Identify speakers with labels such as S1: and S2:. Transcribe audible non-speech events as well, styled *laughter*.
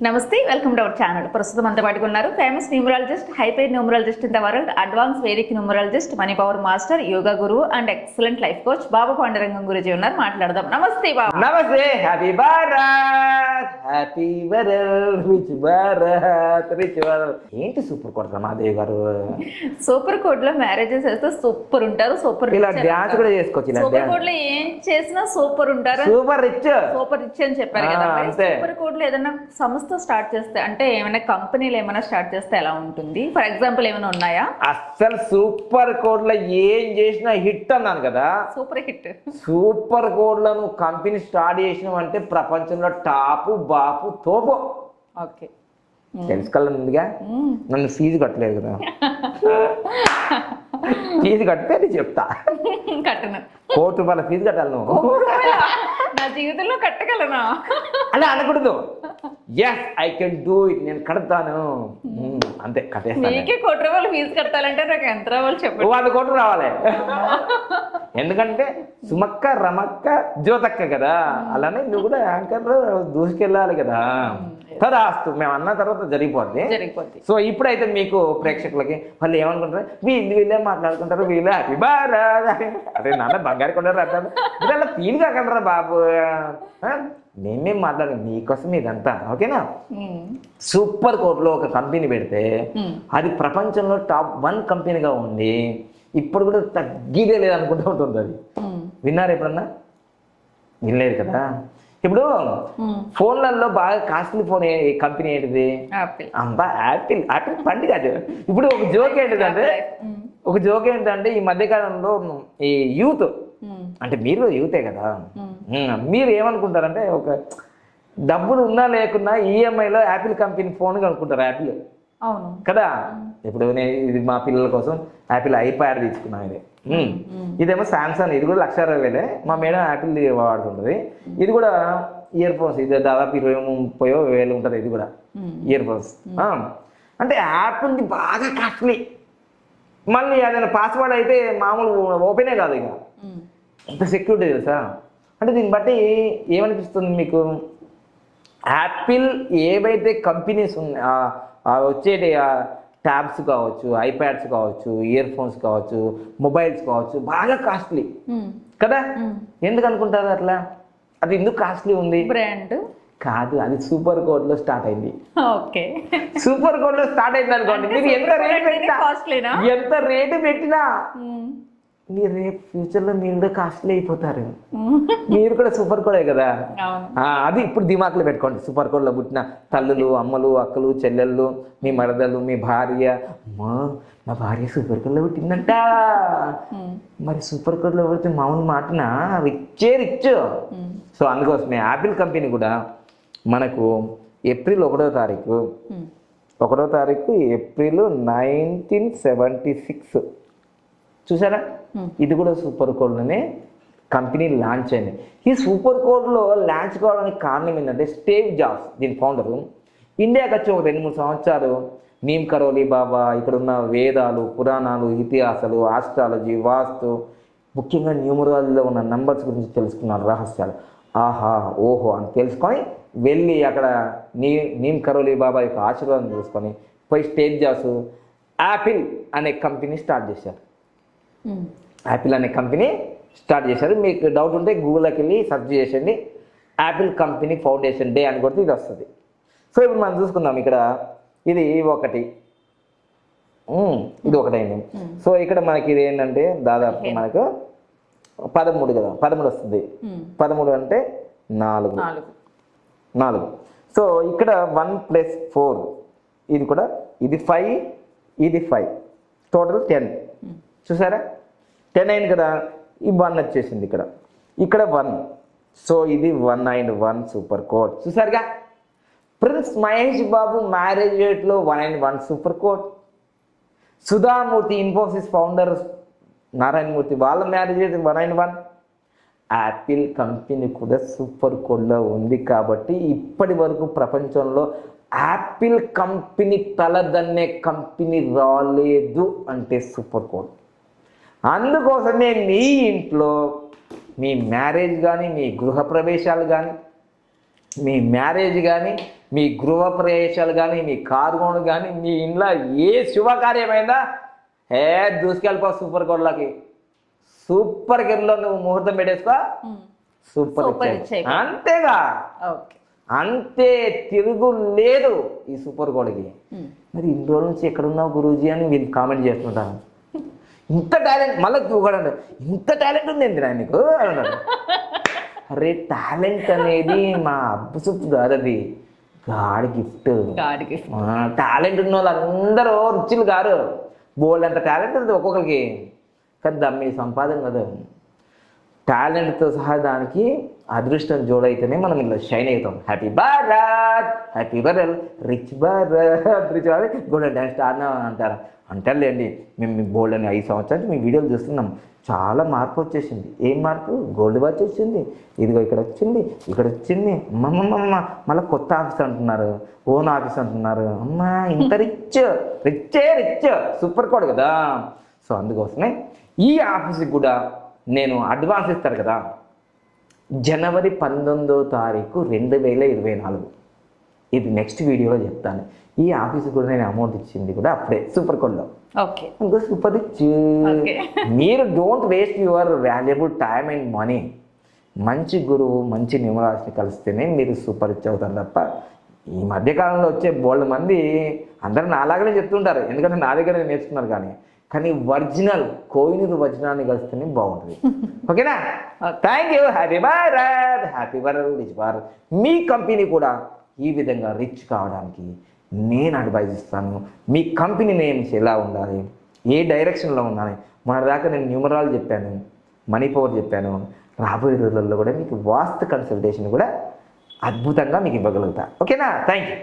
S1: నమస్తే welcome to our channel. ప్రస్తుతం అంతా పాటుకు ఉన్నారు famous numerologist హైపైడ్ numerologist in the world advance vedic numerologist money power master yoga గురువు and excellent life coach Babu Pandarangam గురించి ఉన్నారు. మాట్లాడదాం. నమస్తే బాబు.
S2: నమస్తే happy Bharat happy world rich Bharat rich Bharat ఏంటి సూపర్ కొడతా మాదేవి గారు?
S1: సూపర్ కోడ్లో మ్యారేజెస్ చేస్తే సూపర్ ఉంటారు సూపర్
S2: ఇలా డ్యాన్స్ కూడా చేసుకోవచ్చు
S1: సూపర్ కోడ్లో ఏం చేసినా సూపర్ ఉంటారు
S2: సూపర్ రిచ్
S1: సూపర్ రిచ్ అని చెప్పారు కదా. సూపర్ కోడ్లో ఏదైనా సంస్థ స్టార్ట్ చేస్తే అంటే ఏమైనా కంపెనీలు ఏమైనా స్టార్ట్ చేస్తే ఎలా ఉంటుంది? ఫర్ ఎగ్జాంపుల్ ఏమైనా ఉన్నాయా?
S2: అస్సలు సూపర్ కోడ్లో ఏం చేసినా హిట్ అన్నాను కదా.
S1: సూపర్ హిట్
S2: సూపర్ కోడ్లో నువ్వు కంపెనీ స్టార్ట్ చేసినావు అంటే ప్రపంచంలో టాపు బాపు తోపు.
S1: ఓకే.
S2: తెలుసుకోవాలి ముందుగా? నన్ను ఫీజు కట్టలేదు కదా. *laughs* ఫీజు నేను చెప్తా.
S1: కట్టను.
S2: కోటి రూపాయల ఫీజు కట్టాలి నువ్వు.
S1: నా జీవితంలో కట్టగలనా.
S2: అలా అనకూడదు. Yes I can do it నేను కడతాను. మ్మ్, అంతే కట్టేస్తాను
S1: మీకే కోటి రూపాయలు ఫీజు కట్టాలంటే నాకు ఎంత రావాలి చెప్పండి.
S2: వంద కోట్లు రావాలి. *laughs* ఎందుకంటే సుమక్క రమక్క జ్యోతక్క కదా. అలానే నువ్వు కూడా యాంకర్ దూసుకెళ్ళాలి కదా. తదాస్తు. మేము అన్న తర్వాత జరిగిపోద్ది. సో ఇప్పుడైతే మీకు ప్రేక్షకులకి వాళ్ళు ఏమనుకుంటారు? వీళ్ళు వీళ్ళే మాట్లాడుకుంటారు వీళ్ళే హ్యాపీ భారత్ అదే నాన్న బంగారు కొండరు అంటారు ఇలా ఫీల్ కాకుండా బాబు? మేమేం మాట్లాడాలి మీకోసం ఇదంతా ఓకేనా. సూపర్ కోట్లో ఒక కంపెనీ పెడితే. అది ప్రపంచంలో టాప్ వన్ కంపెనీగా ఉండి ఇప్పుడు కూడా తగ్గిదే లేదు అనుకుంటూ ఉంటుంది అది. విన్నారు ఎప్పుడన్నా వినలేదు కదా ఇప్పుడు. ఫోన్లలో బాగా కాస్ట్లీ ఫోన్ కంపెనీ ఏంటిది అంబా యాపిల్ యాపిల్ పండి కాదు ఇప్పుడు ఒక జోక్ ఏంటిదంటే. ఒక జోక్ ఏంటంటే ఈ మధ్యకాలంలో ఈ యూత్. అంటే మీరు యూతే కదా మీరు ఏమనుకుంటారంటే ఒక డబ్బులు ఉన్నా లేకున్నా ఈఎంఐలో యాపిల్ కంపెనీ ఫోన్ కనుక్కుంటారు యాపిల్
S1: అవును.
S2: కదా? ఇప్పుడు నేను ఇది మా పిల్లల కోసం యాపిల్ ఐప్యాడ్ తీసుకున్నాను ఇది. ఇదేమో సామ్సంగ్ ఇది కూడా లక్ష అరవై వేలే. మా మేడం యాపిల్ వాడుతుంటది. ఇది కూడా ఇయర్ ఫోన్స్ ఇది దాదాపు ఇరవై ముప్పై వేలు ఉంటుంది ఇది కూడా. ఇయర్ ఫోన్స్ అంటే యాపిల్ది బాగా కాస్ట్లీ మళ్ళీ ఏదైనా పాస్వర్డ్ అయితే మామూలు ఓపెనే కాదు ఇక. ఎంత సెక్యూరిటీ తెలుసా? అంటే దీన్ని బట్టి ఏమనిపిస్తుంది మీకు? యాపిల్ ఏవైతే కంపెనీస్ ఉన్నాయి వచ్చేటి ట్యాబ్స్ కావచ్చు ఐప్యాడ్స్ కావచ్చు ఇయర్ ఫోన్స్ కావచ్చు మొబైల్స్ కావచ్చు బాగా కాస్ట్లీ
S1: ఉమ్.
S2: కదా? ఎందుకు అనుకుంటారు అట్లా? అది ఎందుకు కాస్ట్లీ ఉంది?
S1: బ్రాండ్
S2: కాదు అది సూపర్ కోడ్లో స్టార్ట్ అయింది.
S1: ఓకే.
S2: సూపర్ కోడ్లో స్టార్ట్ అయింది అనుకోండి. మీరు ఎంత రేటు పెట్టినా
S1: కాస్ట్లీనా
S2: ఎంత రేటు పెట్టినా మీరు రేపు ఫ్యూచర్లో మీరు కూడా కాస్ట్లీ అయిపోతారు. మీరు కూడా సూపర్ కోడే కదా. అది ఇప్పుడు దిమాకులో పెట్టుకోండి. సూపర్ కోడ్లో పుట్టిన తల్లులు అమ్మలు అక్కలు చెల్లెళ్ళు మీ మరదలు మీ భార్య. అమ్మా నా భార్య సూపర్ కోడ్లో పుట్టిందంట. మరి సూపర్ కోడ్లో పుడితే మామూలు మాటన? రిచ్చే రిచ్. సో అందుకోసమే యాపిల్ కంపెనీ కూడా మనకు ఏప్రిల్ ఒకటో తారీఖు. ఒకటో తారీఖు ఏప్రిల్ నైన్టీన్ సెవెంటీ సిక్స్. చూసారా. ఇది కూడా సూపర్ కోడ్లోనే కంపెనీ లాంచ్ అయింది. ఈ సూపర్ కోడ్లో లాంచ్ కావడానికి కారణం ఏంటంటే స్టేవ్ జాబ్స్ దీని ఫౌండరు ఇండియాకి వచ్చి ఒక రెండు మూడు సంవత్సరాలు నీమ్ కరోలి బాబా ఇక్కడ ఉన్న వేదాలు పురాణాలు ఇతిహాసాలు ఆస్ట్రాలజీ వాస్తు ముఖ్యంగా న్యూమరాలజీలో ఉన్న నంబర్స్ గురించి తెలుసుకున్నారు రహస్యాలు. ఆహా ఓహో అని తెలుసుకొని వెళ్ళి అక్కడ నీ నీమ్ కరోలి బాబా యొక్క ఆశీర్వాదం తెలుసుకొని పోయి స్టేజ్ జాబ్స్ యాపిల్ అనే కంపెనీ స్టార్ట్ చేశారు.
S1: ఉమ్.
S2: యాపిల్ అనే కంపెనీ స్టార్ట్ చేశారు. మీకు డౌట్ ఉంటే గూగుల్లోకి వెళ్ళి సెర్చ్ చేసేయండి. యాపిల్ కంపెనీ ఫౌండేషన్ డే అని కొడితే ఇది వస్తుంది. సో ఇప్పుడు మనం చూసుకుందాం ఇక్కడ. ఇది ఒకటి. ఇది ఒకటైంది. సో ఇక్కడ మనకి ఇది ఏంటంటే దాదాపు మనకు పదమూడు కదా. పదమూడు వస్తుంది. పదమూడు అంటే నాలుగు.
S1: నాలుగు.
S2: సో ఇక్కడ వన్ ప్లస్ ఫోర్ ఇది కూడా ఇది ఫైవ్ ఇది ఫైవ్ టోటల్ టెన్ చూసారా? టెన్ అయింది కదా ఈ వన్ వచ్చేసింది ఇక్కడ. ఇక్కడ వన్. సో ఇది one and one super code చూసారుగా? ప్రిన్స్ మహేష్ బాబు మ్యారేజ్ రేట్లో one and one super code Sudha Murthy Infosys founder Narayana Murthy వాళ్ళ marriage rate one and one. Apple company కూడా సూపర్ కోడ్లో ఉంది కాబట్టి ఇప్పటి వరకు ప్రపంచంలో యాపిల్ కంపెనీ తలదన్నే కంపెనీ రాలేదు అంటే సూపర్ కోడ్ అందుకోసమే మీ ఇంట్లో మీ మ్యారేజ్ కానీ మీ గృహ ప్రవేశాలు కానీ మీ మ్యారేజ్ కానీ మీ గృహ ప్రవేశాలు కానీ మీ కారు కొను కానీ మీ ఇంట్లో ఏ శుభకార్యమైనా ఏ దూసుకెళ్ళిపో సూపర్ గొడలకి సూపర్ గిర్లో నువ్వు ముహూర్తం పెట్టేసుకో. సూపర్. అంతేగా? అంతే తిరుగు లేదు ఈ సూపర్ గోడకి మరి ఇన్ని రోజుల నుంచి ఎక్కడున్నావు గురూజీ అని వీళ్ళు కామెంట్ చేస్తుంటారు. ఇంత టాలెంట్ మళ్ళీ కూడా అన్నాడు, ఇంత టాలెంట్ ఉంది ఏంటి నీకు? అని అన్నాడు. అరే టాలెంట్ అనేది మా అబ్బు సుప్పు కాదు అది. గాడి గిఫ్ట్. టాలెంట్ ఉన్న వాళ్ళందరూ రుచులు గారు బోల్డ్ అంత టాలెంట్ ఉంది ఒక్కొక్కరికి. కానీ దమ్మి సంపాదన కదా. టాలెంట్తో సహా దానికి అదృష్టం జోడైతేనే మనం ఇలా షైన్ అవుతాం. Happy Bharat! Happy Bharat rich Bharat! Rich Bharat! Golden dance star అంటారు. అంటారులేండి. మేము మీ బోల్డ్ అని ఐదు సంవత్సరాలు మీ వీడియోలు చూస్తున్నాం. చాలా మార్పు వచ్చేసింది. ఏం మార్పు? గోల్డ్ వాచ్ వచ్చింది. ఇదిగో ఇక్కడ వచ్చింది. ఇక్కడ వచ్చింది. అమ్మమ్మమ్మ మళ్ళీ కొత్త ఆఫీస్ అంటున్నారు. ఓన్ ఆఫీస్ అంటున్నారు. అమ్మా ఇంత రిచ్ రిచ్చే రిచ్ సూపర్ కోడ్ కదా. సో అందుకోసమే ఈ ఆఫీస్కి కూడా నేను అడ్వాన్స్ ఇస్తారు కదా. జనవరి పంతొమ్మిదో తారీఖు రెండు వేల ఇరవై నాలుగు. ఇది నెక్స్ట్ వీడియోలో చెప్తాను. ఈ ఆఫీస్కి కూడా నేను అమౌంట్ ఇచ్చింది కూడా అప్పుడే సూపర్ కోడ్లో
S1: ఓకే.
S2: ఇంకో సూపర్
S1: Okay.
S2: మీరు don't waste your valuable time and money మంచి గురువు మంచి న్యూమరాజ్ని కలిస్తేనే మీరు సూపర్ రిచ్ అవుతారు తప్ప ఈ మధ్యకాలంలో వచ్చే బోల్డ్ మంది అందరూ నాలాగనే చెప్తుంటారు. ఎందుకంటే నా దగ్గర నేర్చుకున్నారు కానీ. కానీ ఒరిజినల్ కోయినూరు వచనాన్ని కలిస్తేనే బాగుంటుంది. *laughs* ఓకేనా? Thank you happy Bharat happy Bharat rich Bharat me company కూడా ఈ విధంగా రిచ్ కావడానికి నేను అడ్వైజ్ ఇస్తాను. మీ కంపెనీ నేమ్స్ ఎలా ఉండాలి? ఏ డైరెక్షన్లో ఉండాలి? మన దాకా నేను న్యూమరాలు చెప్పాను మనీ పవర్ చెప్పాను. రాబోయే రోజుల్లో కూడా మీకు వాస్తు కన్సల్టేషన్ కూడా అద్భుతంగా మీకు ఇవ్వగలుగుతా. ఓకేనా థ్యాంక్ యూ